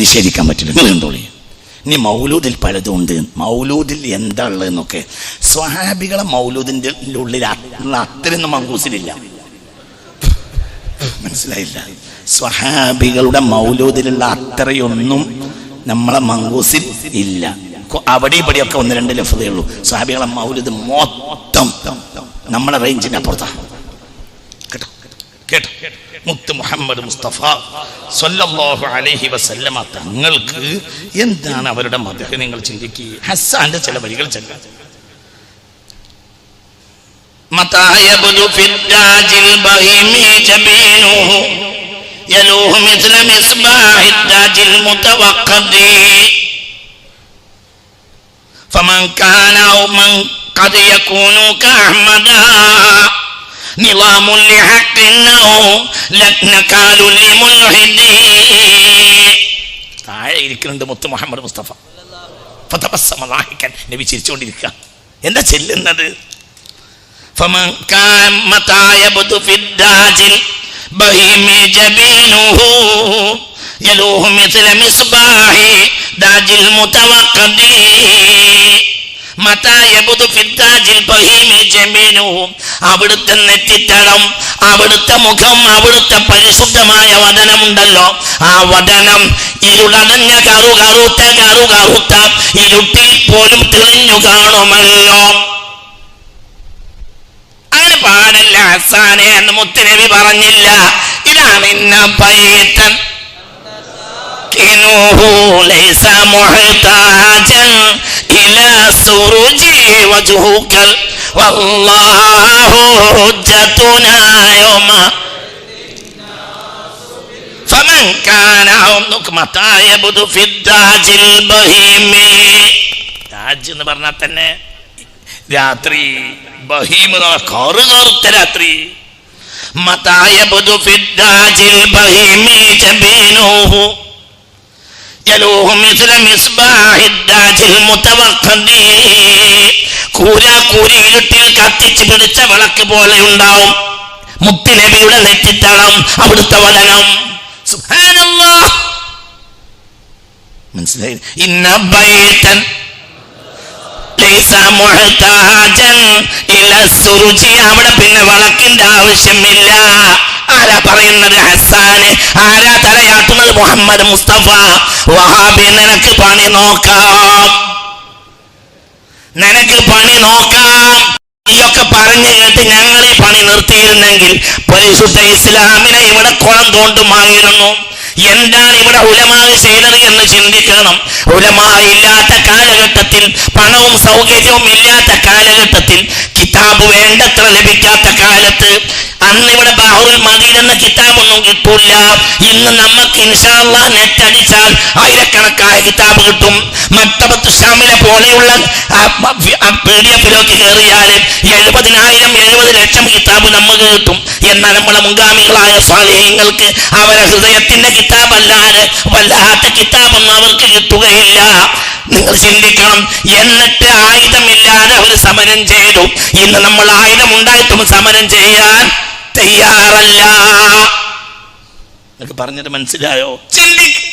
നിഷേധിക്കാൻ പറ്റില്ല. നിങ്ങൾ കണ്ടോളി ഇനി മൗലൂദിൽ പലതും ഉണ്ട്. മൗലൂദിൽ എന്താ ഉള്ളതെന്നൊക്കെ. സ്വഹാബികളെ മൗലൂദിന്റെ ഉള്ളിൽ അത്രയൊന്നും മങ്കൂസിലില്ല. മനസ്സിലായില്ല? സ്വഹാബികളുടെ മൗലൂദിലുള്ള അത്രയൊന്നും നമ്മളെ മങ്കൂസിൽ ഇല്ല. അവിടെ ഇവിടെയൊക്കെ ഒന്ന് രണ്ട് ലഭ്യതയുള്ളൂ സ്വഹാബികളെ മൗലൂദ് മൊത്തം നമ്മളെ റേഞ്ചിന് അപ്പുറത്താണ് കേട്ടോ മുത്ത് മുഹമ്മദ് മുസ്തഫ സല്ലല്ലാഹു അലൈഹി വസല്ലമ തങ്ങൾക്ക് എന്താണ് അവരുടെ മതഹ നിങ്ങൾ ചിന്തിക്കുക ഹസ്സാന്റെ ചില വരികൾ ചെല്ലാം متى يبدو في التاج البهيم جبينه يلوه مثل مصباح التاج المتوقد فمن كان أو من قد يكون كأحمدا نظام لحق أو نكال لملحد താഴെ ഇരിക്കുന്നുണ്ട് മുത്ത് മുഹമ്മദ് മുസ്തഫ ഫതബസ്സമ ലാഹിക്കൻ നബി ചിരിച്ചുകൊണ്ടിരിക്കുക എന്താ ചെല്ലുന്നത് فمن كان متى يبدو في الداج البهيم جبينه يلوه مثل مصباح داج المتوقد متى يبدو في الداج البهيم جبينه അവിടുത്തെ നെറ്റിത്തടം അവിടുത്തെ മുഖം അവിടുത്തെ പരിശുദ്ധമായ വദനമുണ്ടല്ലോ ആ വദനം ഇരുളടഞ്ഞ കറു കറുത്ത കറു കറുത്ത ഇരുട്ടിൽ പോലും തെളിഞ്ഞു കാണുമല്ലോ അങ്ങനെ പാടല്ല ഹസാനെ എന്ന് മുത്തുനബി പറഞ്ഞില്ല ഇതാണ് ഇന്ന പൈത്തൻ كنوه ليس محتاجا إلى سرج وجهك والله حجتنا يوم فمن كان عمرك متى يبدو في الداج البهيم രാജ് എന്ന് പറഞ്ഞാൽ തന്നെ രാത്രി ബഹീമ് കറു കറുത്ത രാത്രി متى يبدو في الداج البهيم ജലൂഹു മിസ്ല പിടിച്ച വിളക്ക് പോലെ ഉണ്ടാവും. മുത്തി നബിയുടെ അവിടുത്തെ വലനം സുബ്ഹാനല്ലാഹ്. മനസ്സിലായി? അവിടെ പിന്നെ വിളക്കിന്റെ ആവശ്യമില്ല. ആരാ പറയുന്നത് ഹസാന് ആരാ തലയാട്ടുന്നത്? മുഹമ്മദ് മുസ്തഫ വഹാബി നിനക്ക് പണി നോക്കാം. നിനക്ക് പണി നോക്കാം. നീയൊക്കെ പറഞ്ഞു കേട്ട് ഈ പണി നിർത്തിയിരുന്നെങ്കിൽ പരിശുദ്ധ ഇസ്ലാമിനെ ഇവിടെ കുളം തോണ്ടുമായിരുന്നു എന്താണ് ഇവിടെ ഉലമാവ് ചെയ്തത് എന്ന് ചിന്തിക്കണം. ഉലമാ ഇല്ലാത്ത കാലഘട്ടത്തിൽ പണവും സൗകര്യവും ഇല്ലാത്ത കാലഘട്ടത്തിൽ കിതാബ് വേണ്ടത്ര ലഭിക്കാത്ത കാലത്ത് അന്ന് ഇവിടെ ബാഹുൽ മദീൻ എന്ന കിതാബൊന്നും കിട്ടൂല ഇന്ന് നമുക്ക് ഇൻഷാല്ല നെറ്റ് അടിച്ചാൽ ആയിരക്കണക്കായ കിതാബ് കിട്ടും. മക്തബത്ത് ഷാമിലെ പോലെയുള്ള പി ഡി എഫിലേക്ക് കയറിയാൽ എഴുപതിനായിരം എഴുപത് ലക്ഷം കിതാബ് നമുക്ക് കിട്ടും. എന്നാൽ നമ്മളെ മുൻഗാമികളായ സ്വാധീനങ്ങൾക്ക് അവരെ ഹൃദയത്തിന്റെ കിതാബല്ലാതെ വല്ലാത്ത കിതാബൊന്നും അവർക്ക് കിട്ടുകയില്ല. നിങ്ങൾ ചിന്തിക്കണം എന്നിട്ട് ആയുധമില്ലാതെ അവർ സമരം ചെയ്തു. ഇന്ന് നമ്മൾ ആയുധം ഉണ്ടായിട്ടും സമരം ചെയ്യാൻ തയ്യാറല്ല. എന്നൊക്കെ പറഞ്ഞത് മനസ്സിലായോ? ചിന്തിക്കും